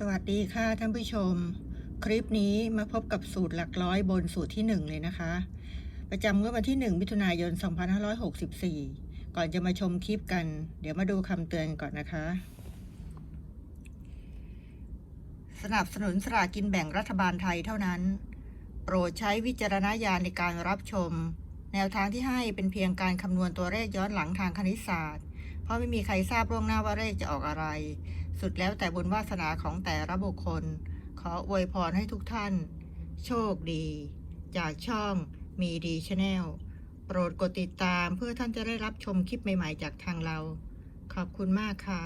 สวัสดีค่ะท่านผู้ชม คลิปนี้มาพบกับสูตรหลักร้อยบนสูตรที่ 1 เลยนะคะ ประจำงวดวันที่ 1 มิถุนายน 2564 ก่อนจะมาชมคลิปกัน เดี๋ยวมาดูคำเตือนก่อนนะคะ สนับสนุนสลากกินแบ่งรัฐบาลไทยเท่านั้น โปรดใช้วิจารณญาณในการรับชม แนวทางที่ให้เป็นเพียงการคำนวณตัวเลขย้อนหลังทางคณิตศาสตร์ เพราะไม่มีใครทราบล่วงหน้าว่าเลขจะออกอะไร สุดแล้วแต่บุญวาสนาของแต่ละบุคคล ขออวยพรให้ทุกท่าน โชคดี จากช่องมีดีชาแนลโปรดกดติดตามเพื่อท่านจะได้รับชมคลิปใหม่ๆ จากทางเรา ขอบคุณมากค่ะ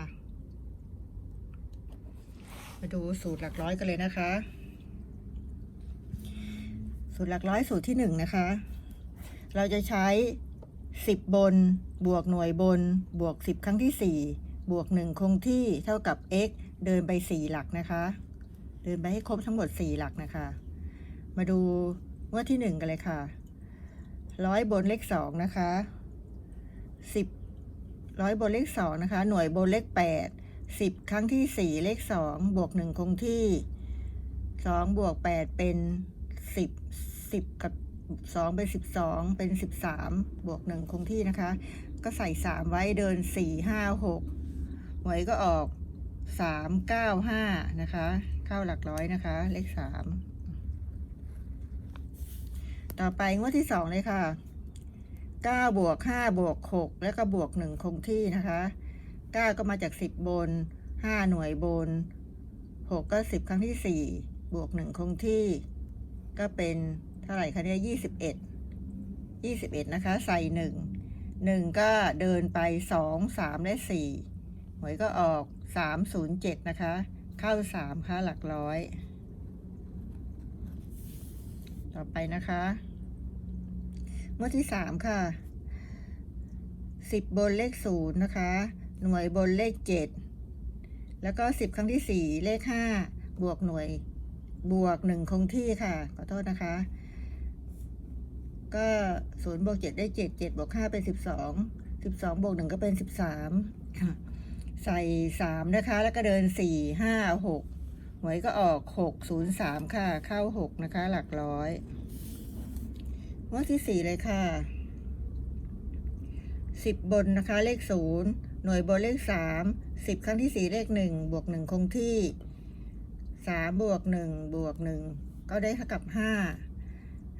มาดูสูตรหลักร้อยกันเลยนะคะ สูตรหลักร้อยสูตรที่หนึ่งนะคะ เราจะใช้10บบน บวกหน่วยบน บวก10ครั้งที่4 บวก 1 คงที่เท่ากับ x เดินไป 4 หลักนะคะ เดินไปให้ครบทั้งหมด 4 หลักนะคะ มาดูว่าที่ 1 กันเลยค่ะร้อยบนเลข2นะคะ10ร้อยบนเลข2นะคะ หน่วยบนเลข 8 10 ครั้งที่ 4 เลข 2 บวก 1 คงที่ 2 บวก 8 เป็น 10 10 กับ 2 เป็น 12 เป็น 13 บวก 1 คงที่นะคะ ก็ใส่ 3 ไว้เดิน 4 5 6ห วยก็ออก3 9 5นะคะ เข้าหลักร้อยนะคะ เลข3ต่อไปงวดที่2เลยค่ะ9บวก5บวก6แล้วก็บวก1คงที่นะคะ9ก็มาจาก10บน5หน่วยบน6ก็10ครั้งที่4บวก1คงที่ ก็เป็นเท่าไหร่คะเนี่ยยี่สิบเอ็ดยี่สิบเอ็ดนะคะ ใส่หนึ่งหนึ่งก็เดินไปสองสามและสี่ หวยก็ออกสามศูนย์เจ็ดนะคะ เข้าสามค่ะ หลักร้อย ต่อไปนะคะงวดที่สามค่ะสิบบนเลขศูนย์นะคะ หน่วยบนเลขเจ็ดแล้วก็สิบครั้งที่สี่เลขห้าบวกหน่วย บวกหนึ่งคงที่ค่ะ ขอโทษนะคะก็ศูนย์บวกเจ็ดได้เจ็ดเจ็ดบวกห้าเป็นสิบสองสิบสองบวกหนึ่งก็เป็นสิบสาม ใส่สามนะคะ แล้วก็เดินสี่ห้าหกหวยก็ออกหกศูนย์สามค่ะ เข้าหกนะคะ หลักร้อยงวดที่สี่เลยค่ะสิบบนนะคะ เลขศูนย์หน่วยบนเลขสามสิบครั้งที่สี่เลขหนึ่งบวกหนึ่งคงที่สามบวกหนึ่งบวกหนึ่งก็ได้เท่ากับห้า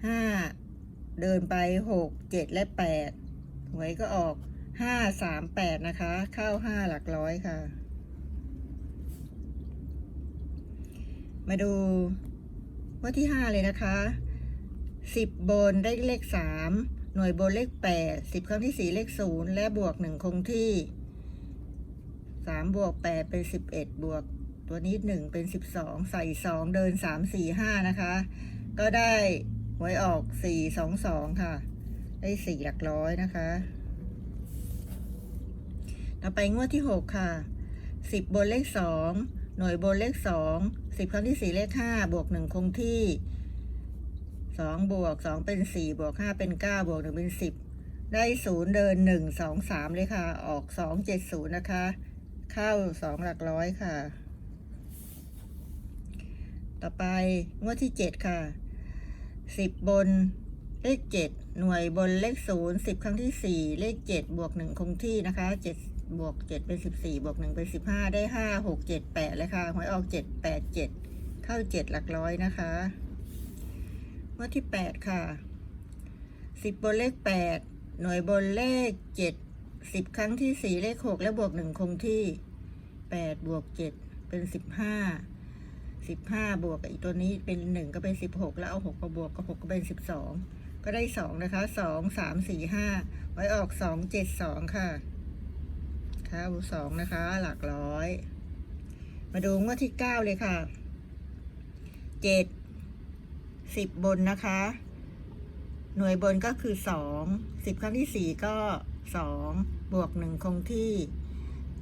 ห้าเดินไปหกเจ็ดและแปดหวยก็ออก ห้าสามแปดนะคะ เข้าห้าหลักร้อยค่ะ มาดูว่าที่ห้าเลยนะคะสิบบนได้เลขสามหน่วยบนเลขแปดสิบครั้งที่สี่เลขศูนย์และบวกหนึ่งคงที่สามบวกแปดเป็นสิบเอ็ดบวก ตัวนี้หนึ่งเป็นสิบสองใส่สองเดินสามสี่ห้านะคะ ก็ได้หวยออกสี่สองสองค่ะ ได้สี่หลักร้อยนะคะ ต่อไปงวดที่หกค่ะสิบบนเลขสองหน่วยบนเลขสองสิบครั้งที่สี่เลขห้าบวกหนึ่งคงที่สองบวกสองเป็นสี่บวกห้าเป็นเก้าบวกหนึ่งเป็นสิบได้ศูนย์เดินหนึ่งสองสามเลยค่ะ ออกสองเจ็ดศูนย์นะคะ เข้าสองหลักร้อยค่ะ ต่อไปงวดที่เจ็ดค่ะสิบบนเลขเจ็ดหน่วยบนเลขศูนย์สิบครั้งที่สี่เลขเจ็ดบวกหนึ่งคงที่นะคะเจ็ด บวกเจ็ดเป็นสิบสี่บวกหนึ่งเป็นสิบห้าได้ห้าหกเจ็ดแปดเลยค่ะหวยออกเจ็ดแปดเจ็ดเข้าเจ็ดหลักร้อยนะคะงวดที่แปดค่ะสิบบนเลขแปดหน่วยบนเลขเจ็ดสิบครั้งที่สี่เลขหกและบวกหนึ่งคงที่แปดบวกเจ็ดเป็นสิบห้าสิบห้าบวกกับอีกตัวนี้เป็นหนึ่งก็เป็นสิบหกแล้วเอาหกมาบวกกับหกก็เป็นสิบสองก็ได้สองนะคะสองสามสี่ห้าไว้ออกสองเจ็ดสองค่ะ ค่ะสองนะคะ หลักร้อย มาดูงวดที่เก้าเลยค่ะเจ็ดสิบบนนะคะ หน่วยบนก็คือสองสิบครั้งที่สี่ก็สองบวกหนึ่งคงที่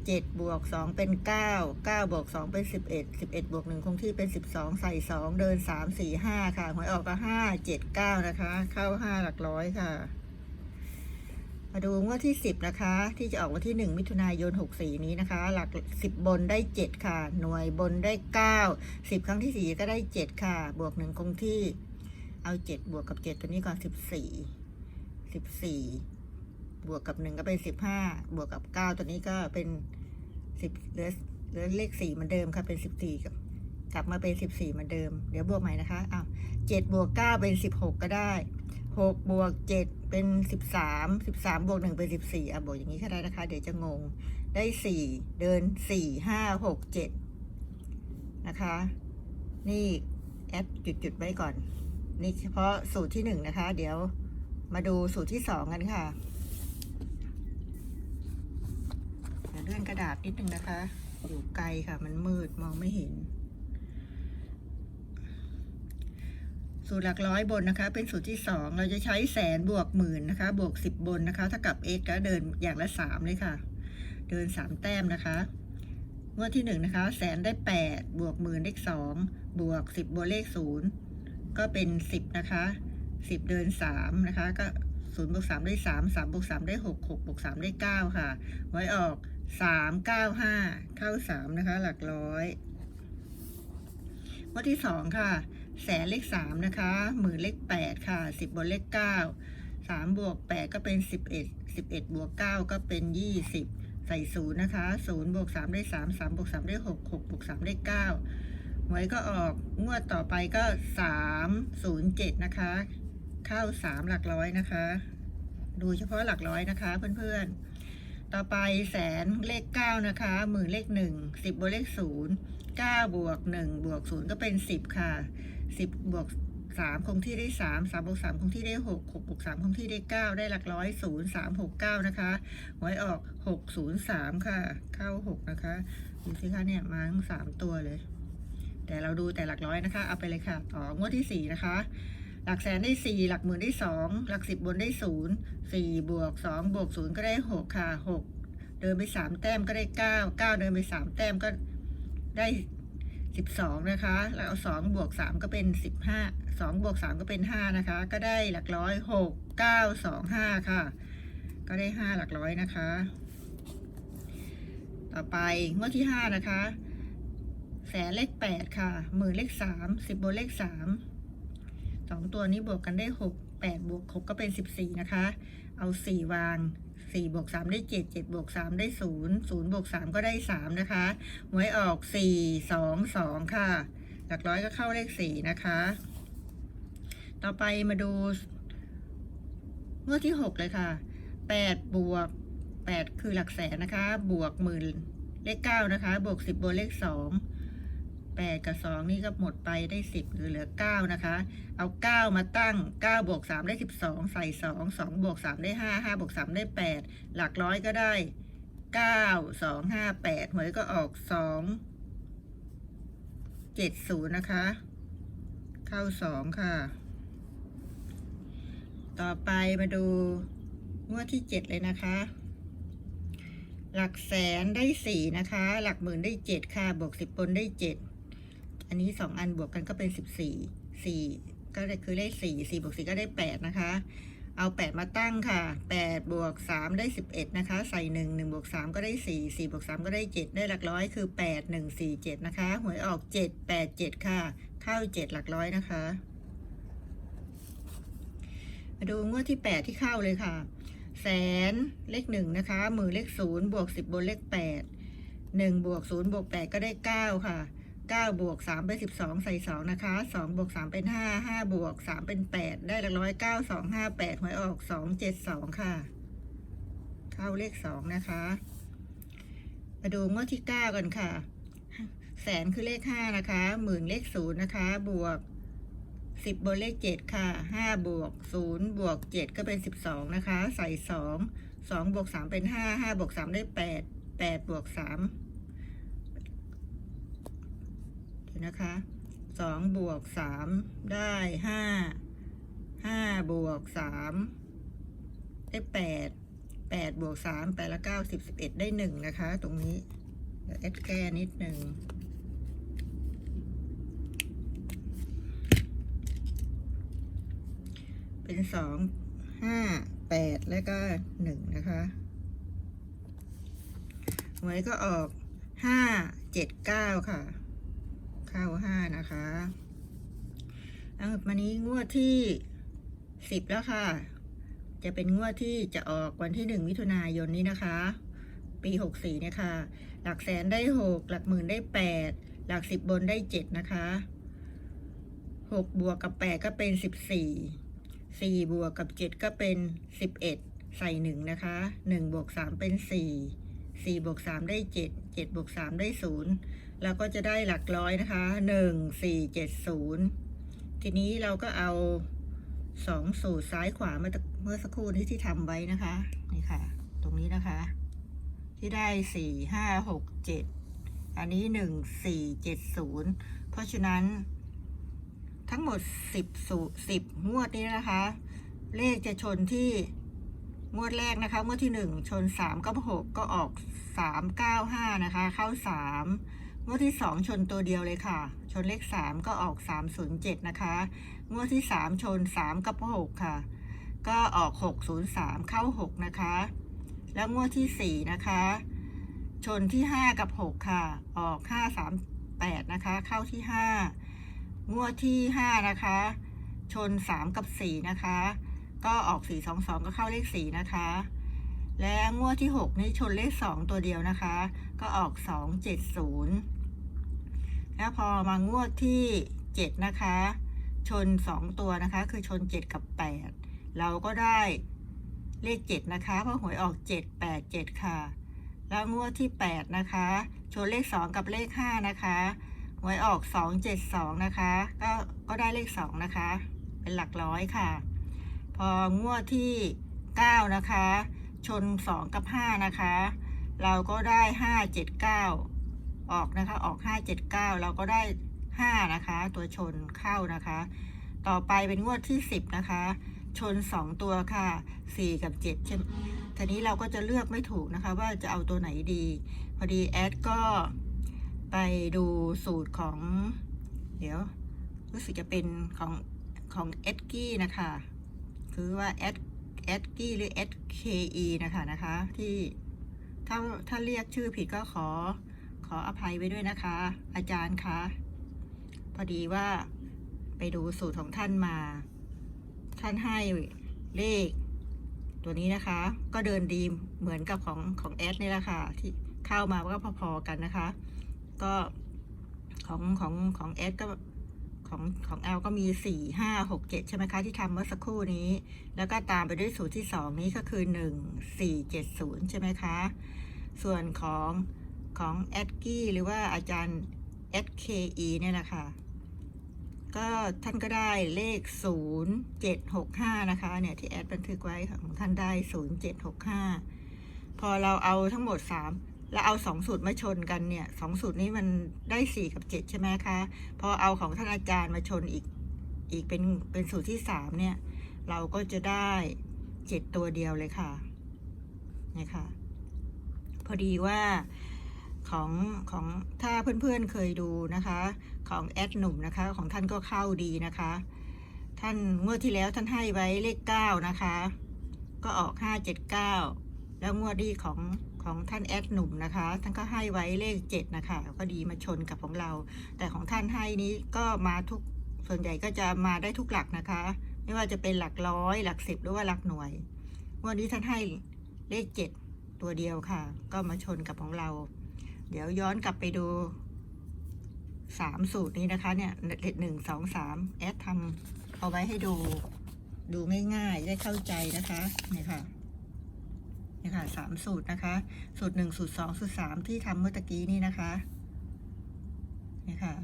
เจ็ดบวกสองเป็นเก้าเก้าบวกสองเป็นสิบเอ็ดสิบเอ็ดบวกหนึ่งคงที่เป็นสิบสองใส่สองเดินสามสี่ห้าค่ะหวยออกก็ห้าเจ็ดเก้านะคะ เข้าห้าหลักร้อยค่ะ มาดูงวดที่ 10 นะคะ ที่จะออกวันที่ 1 มิถุนายน 64 นี้นะคะ หลัก 10 บนได้ 7 ค่ะ หน่วยบนได้ 9 10 ครั้งที่ 4 ก็ได้ 7 ค่ะ บวก 1 คงที่ เอา 7 บวกกับ 7 ตัวนี้ก่อน 14 14 บวกกับ 1 ก็เป็น 15 บวกกับ 9 ตัวนี้ก็เป็น 10เหลือเหลือเลข 4 เหมือนเดิมค่ะ เป็น 14 กับ กลับมาเป็น 14 เหมือนเดิม เดี๋ยวบวกใหม่นะคะอ้าว7บวก 9 เป็น 16 ก็ได้ หกบวกเจ็ดเป็นสิบสามสิบสามบวกหนึ่งเป็นสิบสี่อะบวกอย่างนี้ก็ได้นะคะ เดี๋ยวจะงง ได้สี่เดินสี่ห้าหกเจ็ดนะคะ นี่แอดจุดๆไว้ก่อน นี่เฉพาะสูตรที่หนึ่งนะคะ เดี๋ยวมาดูสูตรที่สองกันค่ะเดี๋ยวเลื่อนกระดาษนิดนึงนะคะ อยู่ไกลค่ะ มันมืดมองไม่เห็น สูตรหลักร้อยบนนะคะ เป็นสูตรที่สองเราจะใช้แสนบวกหมื่นนะคะ บวกสิบบนนะคะเท่ากับ x ก็เดินอย่างละสามเลยค่ะ เดินสามแต้มนะคะงวดที่หนึ่งนะคะแสนได้แปดบวกหมื่นเลขสองบวกสิบบวกเลขศูนย์ก็เป็นสิบนะคะสิบเดินสามนะคะ ก็ศูนย์บวกสามได้สามสามบวกสามได้หกหกบวกสามได้เก้าค่ะไว้ออกสามเก้าห้าเข้าสามนะคะ หลักร้อยงวดที่สองค่ะ แสนเลขสามนะคะหมื่นเลขแปดค่ะสิบบนเลขเก้าสามบวกแปดก็เป็นสิบเอ็ดสิบเอ็ดบวกเก้าก็เป็นยี่สิบใส่ศูนย์นะคะศูนย์บวกสามได้สามสามบวกสามได้หกหกบวกสามได้เก้าหวยก็ออกงวดต่อไปก็สามศูนย์เจ็ดนะคะ เข้าสามหลักร้อยนะคะ ดูเฉพาะหลักร้อยนะคะเพื่อนๆ ต่อไปแสนเลขเก้านะคะหมื่นเลขหนึ่งสิบบวกเลขศูนย์เก้าบวกหนึ่งบวกศูนย์ก็เป็นสิบค่ะ สิบบวกสามคงที่ได้สามสามบวกสามคงที่ได้หกหกบวกสามคงที่ได้เก้าได้หลักร้อยศูนย์สามหกเก้านะคะหวยออกหกศูนย์สามค่ะ เข้าหกนะคะดูสิคะเนี่ยมาทั้งสามตัวเลย แต่เราดูแต่หลักร้อยนะคะ เอาไปเลยค่ะ ต่องวดที่สี่นะคะ หลักแสนได้สี่หลักหมื่นได้สองหลักสิบบนได้ศูนย์สี่บวกสองบวกศูนย์ก็ได้หกค่ะหกเดินไปสามแต้มก็ได้เก้าเก้าเดินไปสามแต้มก็ได้ สิบสองนะคะ แล้วสองบวกสามก็เป็นสิบห้าสองบวกสามก็เป็นห้านะคะ ก็ได้หลักร้อยหกเก้าสองห้าค่ะ ก็ได้ห้าหลักร้อยนะคะ ต่อไปงวดที่ห้านะคะ แสนเลขแปดค่ะ หมื่นเลขสามสิบบวกเลขสามสองตัวนี้บวกกันได้หกแปดบวกหกก็เป็นสิบสี่นะคะ เอาสี่วางสี่บวกสามได้เจ็ดเจ็ดบวกสามได้ศูนย์ศูนย์บวกสามก็ได้สามนะคะหวยออกสี่สองสองค่ะ หลักร้อยก็เข้าเลขสี่นะคะ ต่อไปมาดูงวดที่หกเลยค่ะแปดบวกแปดคือหลักแสนนะคะ บวกหมื่นเลขเก้านะคะ บวกสิบบวกเลขสอง แปดกับสองนี่ก็หมดไปได้สิบหรือเหลือเก้านะคะ เอาเก้ามาตั้งเก้าบวกสามได้สิบสองใส่สองสองบวกสามได้ห้าห้าบวกสามได้แปดหลักร้อยก็ได้เก้าสองห้าแปดหวยก็ออกสองเจ็ดศูนย์นะคะ เข้าสองค่ะ ต่อไปมาดูงวดที่เจ็ดเลยนะคะหลักแสนได้สี่นะคะ หลักหมื่นได้เจ็ดค่ะ บวกสิบบนได้เจ็ด อันนี้สองอันบวกกันก็เป็นสิบสี่สี่ก็คือได้สี่สี่บวกสี่ก็ได้แปดนะคะ เอาแปดมาตั้งค่ะแปดบวกสามได้สิบเอ็ดนะคะ ใส่หนึ่งหนึ่งบวกสามก็ได้สี่สี่บวกสามก็ได้เจ็ดได้หลักร้อยคือแปดหนึ่งสี่เจ็ดนะคะ หวยออกเจ็ดแปดเจ็ดค่ะ เข้าเจ็ดหลักร้อยนะคะมาดูงวดที่แปดที่เข้าเลยค่ะ แสนเลขหนึ่งนะคะหมื่นเลขศูนย์บวกสิบบนเลขแปดหนึ่งบวกศูนย์บวกแปดก็ได้เก้าค่ะ 9บวก3เป็น12 ใส่ 2 นะคะ2บวก3เป็น 5 5บวก3เป็น 8 ได้หลักร้อย9 2 5 8หวยออก 2 7 2 ค่ะ เข้าเลข 2 นะคะ มาดูงวดที่ 9กันค่ะ แสนคือเลข 5 นะคะ หมื่นเลข 0 นะคะ บวก 10บนเลข 7 ค่ะ 5 บวก 0 บวก 7 ก็เป็น 12 นะคะ ใส่ 2 2บวก3เป็น 5 5บวก3ได้ 8 8บวก3 นะคะสองบวกสามได้ห้าห้าบวกสามได้แปดแปดบวกสามแปดละเก้าสิบสิบเอ็ดได้หนึ่งนะคะ ตรงนี้เดี๋ยวเอ็ดแก้นิดหนึ่งเป็นสองห้าแปดและก็หนึ่งนะคะหวยก็ออกห้าเจ็ดเก้าค่ะ เข้าห้านะคะเอามานี้งวดที่สิบแล้วค่ะ จะเป็นงวดที่จะออกวันที่หนึ่งมิถุนายนนี้นะคะ ปีหกสี่เนี่ยค่ะ หลักแสนได้หกหลักหมื่นได้แปดหลักสิบบนได้เจ็ดนะคะหกบวกกับแปดก็เป็นสิบสี่สี่บวกกับเจ็ดก็เป็นสิบเอ็ดใส่หนึ่งนะคะหนึ่งบวกสามเป็นสี่ สี่บวกสามได้เจ็ดเจ็ดบวกสามได้ศูนย์แล้วก็จะได้หลักร้อยนะคะหนึ่งสี่เจ็ดศูนย์ทีนี้เราก็เอาสองสูตรซ้ายขวาเมื่อตะเมื่อสักครู่นี้ที่ทำไว้นะคะ นี่ค่ะ ตรงนี้นะคะ ที่ได้สี่ห้าหกเจ็ดอันนี้หนึ่งสี่เจ็ดศูนย์เพราะฉะนั้น ทั้งหมดสิบสูสิบงวดนี้นะคะ เลขจะชนที่ งวดแรกนะคะงวดที่หนึ่งชนสามก็หกก็ออกสามเก้าห้านะคะ เข้าสามงวดที่สองชนตัวเดียวเลยค่ะ ชนเลขสามก็ออกสามศูนย์เจ็ดนะคะงวดที่สามชนสามกับหกค่ะ ก็ออกหกศูนย์สามเข้าหกนะคะ แล้วงวดที่สี่นะคะ ชนที่ห้ากับหกค่ะ ออกห้าสามแปดนะคะ เข้าที่ห้างวดที่ห้านะคะ ชนสามกับสี่นะคะ ก็ออกสี่สองสองก็เข้าเลขสี่นะคะ และงวดที่หกนี่ชนเลขสองตัวเดียวนะคะ ก็ออกสองเจ็ดศูนย์แล้วพอมางวดที่เจ็ดนะคะ ชนสองตัวนะคะ คือชนเจ็ดกับแปดเราก็ได้เลขเจ็ดนะคะเพราะหวยออกเจ็ดแปดเจ็ดค่ะ แล้วงวดที่แปดนะคะ ชนเลขสองกับเลขห้านะคะหวยออกสองเจ็ดสองนะคะ ก็ก็ได้เลขสองนะคะ เป็นหลักร้อยค่ะ พองวดที่เก้านะคะ ชนสองกับห้านะคะ เราก็ได้ห้าเจ็ดเก้าออกนะคะ ออกห้าเจ็ดเก้าเราก็ได้ห้านะคะ ตัวชนเข้านะคะ ต่อไปเป็นงวดที่สิบนะคะ ชนสองตัวค่ะสี่กับเจ็ดใช่ไหมทีนี้เราก็จะเลือกไม่ถูกนะคะ ว่าจะเอาตัวไหนดี พอดีแอดก็ไปดูสูตรของ เดี๋ยว รู้สึกจะเป็นของของเอ็ดกี้นะคะ คือว่าเอ็ดเอ็ดกี้หรือ SKE นะคะนะคะที่ถ้าถ้าเรียกชื่อผิดก็ขอขออภัยไว้ด้วยนะคะ อาจารย์คะพอดีว่าไปดูสูตรของท่านมา ท่านให้เลข ตัวนี้นะคะ ก็เดินดีเหมือนกับของของแอดนี่แหละค่ะที่เข้ามาก็พอๆกันนะคะ ก็ของของของแอดก็ ของของแอลก็มีสี่ห้าหกเจ็ดใช่ไหมคะที่ทำเมื่อสักครู่นี้ แล้วก็ตามไปด้วยสูตรที่สองนี้ก็คือหนึ่งสี่เจ็ดศูนย์ใช่ไหมคะ ส่วนของของแอดกี้หรือว่าอาจารย์ SKE เนี่ยแหละค่ะ ก็ท่านก็ได้เลข 0765 นะคะ เนี่ย ที่แอดบันทึกไว้ของท่านได้ 0765 พอเราเอาทั้งหมด 3 แล้วเอา2สูตรมาชนกันเนี่ยสองสูตรนี้มันได้4กับ7ใช่ไหมคะพอเอาของท่านอาจารย์มาชนอีกอีกเป็นเป็นสูตรที่3เนี่ย เราก็จะได้7ตัวเดียวเลยค่ะเนี่ค่ะ พอดีว่าของของถ้าเพื่อนๆเคยดูนะคะ ของแอดหนุ่มนะคะ ของท่านก็เข้าดีนะคะ ท่านงวดที่แล้วท่านให้ไว้เลขเก้านะคะ ก็ออกห้าเจ็ดเก้าแล้วงวดนี้ของ ของท่านแอดหนุ่มนะคะ ท่านก็ให้ไว้เลขเจ็ดนะคะ ก็ดีมาชนกับของเรา แต่ของท่านให้นี้ก็มาทุกส่วนใหญ่ก็จะมาได้ทุกหลักนะคะ ไม่ว่าจะเป็นหลักร้อย หลักสิบหรือว่าหลักหน่วยวดนี้ท่านให้เลขเจ็ดตัวเดียวค่ะ ก็มาชนกับของเรา เดี๋ยวย้อนกลับไปดูสามสูตรนี้นะคะเนี่ยหนึ่งสองสามแอดทำเอาไว้ให้ดูดูง่ายๆ ได้เข้าใจนะคะเนี่ยค่ะ นี่ค่ะสามสูตรนะคะ สูตรหนึ่งสูตรสองสูตรสามที่ทำเมื่อตะกี้นี่นะคะนี่ค่ะ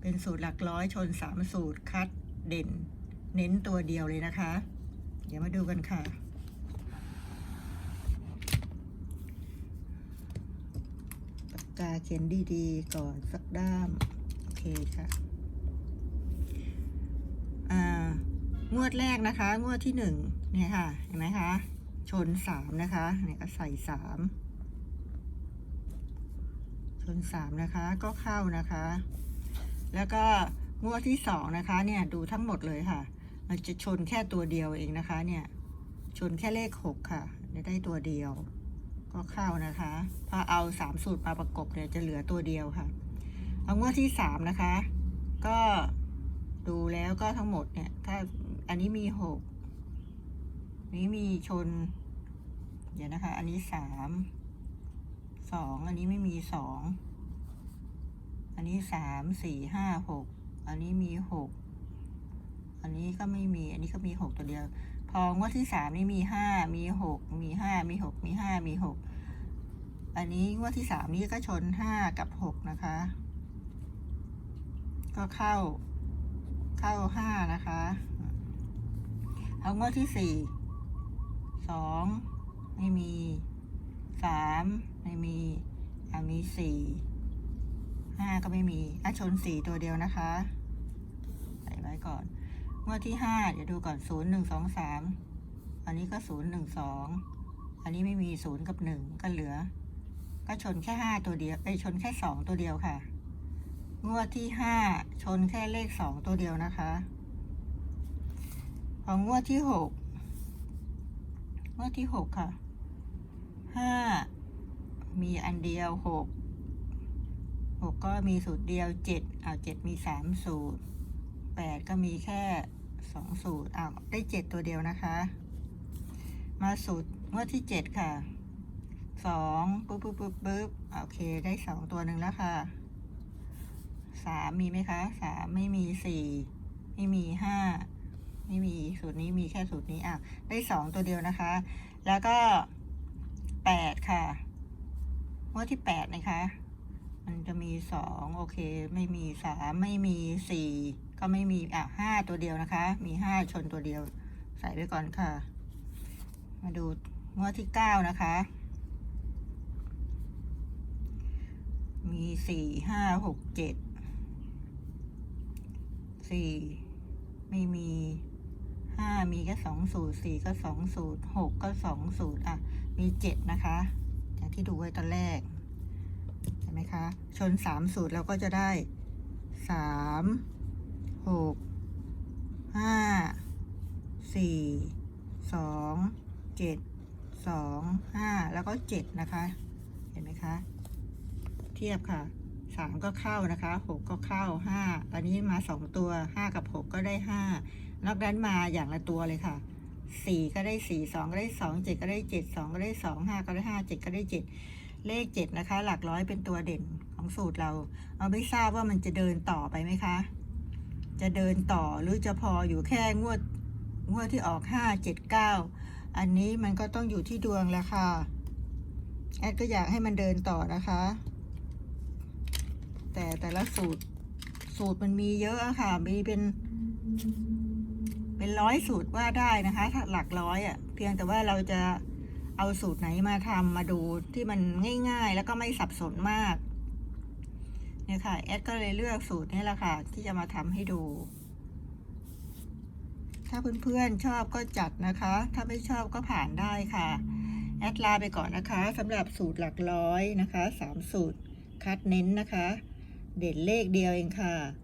เป็นสูตรหลักร้อยชนสามสูตรคัดเด่น เน้นตัวเดียวเลยนะคะ เดี๋ยวมาดูกันค่ะปากกาเขียนดีๆ ก่อนสักด้าม โอเคค่ะอ่างวดแรกนะคะ งวดที่หนึ่งเนี่ยค่ะ เห็นไหมคะ ชนสามนะคะเนี่ยก็ใส่สามชนสามนะคะก็เข้านะคะ แล้วก็งวดที่สองนะคะเนี่ยดูทั้งหมดเลยค่ะ มันจะชนแค่ตัวเดียวเองนะคะเนี่ยชนแค่เลขหกค่ะได้ตัวเดียว ก็เข้านะคะพอเอาสามสูตรมาประกบเนี่ยจะเหลือตัวเดียวค่ะเอางวดที่สามนะคะ ก็ดูแล้วก็ทั้งหมดเนี่ยถ้าอันนี้มีหก นี้มีชน เดี๋ยวนะคะ อันนี้สามสองอันนี้ไม่มีสองอันนี้สามสี่ห้าหกอันนี้มีหกอันนี้ก็ไม่มี อันนี้ก็มีหกตัวเดียว พองวดที่สามนี่มีห้ามีหกมีห้ามีหกมีห้ามีหกอันนี้งวดที่สามนี้ก็ชนห้ากับหกนะคะ ก็เข้าเข้าห้านะคะ เอางวดที่สี่ สองไม่มีสามไม่มีอะมีสี่ห้าก็ไม่มีอะชนสี่ตัวเดียวนะคะใส่ไว้ก่อนงวดที่ห้าเดี๋ยวดูก่อนศูนย์หนึ่งสองสามอันนี้ก็ศูนย์หนึ่งสองอันนี้ไม่มีศูนย์กับหนึ่งก็เหลือ ก็ชนแค่ห้าตัวเดียวไปชนแค่สองตัวเดียวค่ะ งวดที่ห้าชนแค่เลขสองตัวเดียวนะคะ ของงวดที่หก งวดที่หกค่ะห้ามีอันเดียวหกหกก็มีสูตรเดียวเจ็ดอ้าวเจ็ดมีสามสูตรแปดก็มีแค่สองสูตรอ้าวได้เจ็ดตัวเดียวนะคะ มาสูตรงวดที่เจ็ดค่ะสองปุ๊บปุ๊บปุ๊บปุ๊บโอเคได้สองตัวหนึ่งแล้วค่ะสามมีไหมคะสามไม่มีสี่ไม่มีห้า ไม่มีสูตรนี้มีแค่สูตรนี้อะได้สองตัวเดียวนะคะ แล้วก็แปดค่ะงวดที่แปดนะคะ มันจะมีสองโอเค ไม่มีสามไม่มีสี่ก็ไม่มีอะห้าตัวเดียวนะคะ มีห้าชนตัวเดียว ใส่ไว้ก่อนค่ะ มาดูงวดที่เก้านะคะ มีสี่ห้าหกเจ็ดสี่ไม่มี ห้ามีแค่สองสูตรสี่ก็สองสูตรหกก็สองสูตรอะ มีเจ็ดนะคะ อย่างที่ดูไว้ตอนแรกเห็นไหมคะ ชนสามสูตรเราก็จะได้สามหกห้าสี่สองเจ็ดสองห้าแล้วก็เจ็ดนะคะ เห็นไหมคะ เทียบค่ะสามก็เข้านะคะหกก็เข้าห้าอันนี้มาสองตัวห้ากับหกก็ได้ห้า นอกนั้นมาอย่างละตัวเลยค่ะสี่ก็ได้สี่สองก็ได้สองเจ็ดก็ได้เจ็ดสองก็ได้สองห้าก็ได้ห้าเจ็ดก็ได้เจ็ดเลขเจ็ดนะคะ หลักร้อยเป็นตัวเด่นของสูตรเรา เอาไม่ทราบว่ามันจะเดินต่อไปไหมคะ จะเดินต่อหรือจะพออยู่แค่งวดงวดที่ออกห้าเจ็ดเก้าอันนี้มันก็ต้องอยู่ที่ดวงแล้วค่ะ แอดก็อยากให้มันเดินต่อนะคะ แต่แต่ละสูตรสูตรมันมีเยอะอะค่ะ มีเป็น เป็นร้อยสูตรว่าได้นะคะถ้าหลักร้อยอะ่ะเพียงแต่ว่าเราจะเอาสูตรไหนมาทำมาดูที่มันง่าย ๆ แล้วก็ไม่สับสนมากเนี่ยค่ะแอดก็เลยเลือกสูตรนี้แหละค่ะ ที่จะมาทำให้ดู ถ้าเพื่อนๆชอบก็จัดนะคะ ถ้าไม่ชอบก็ผ่านได้ค่ะ แอดลาไปก่อนนะคะสำหรับสูตรหลักร้อยนะคะสามสูตรคัดเน้นนะคะ เด่นเลขเดียวเองค่ะ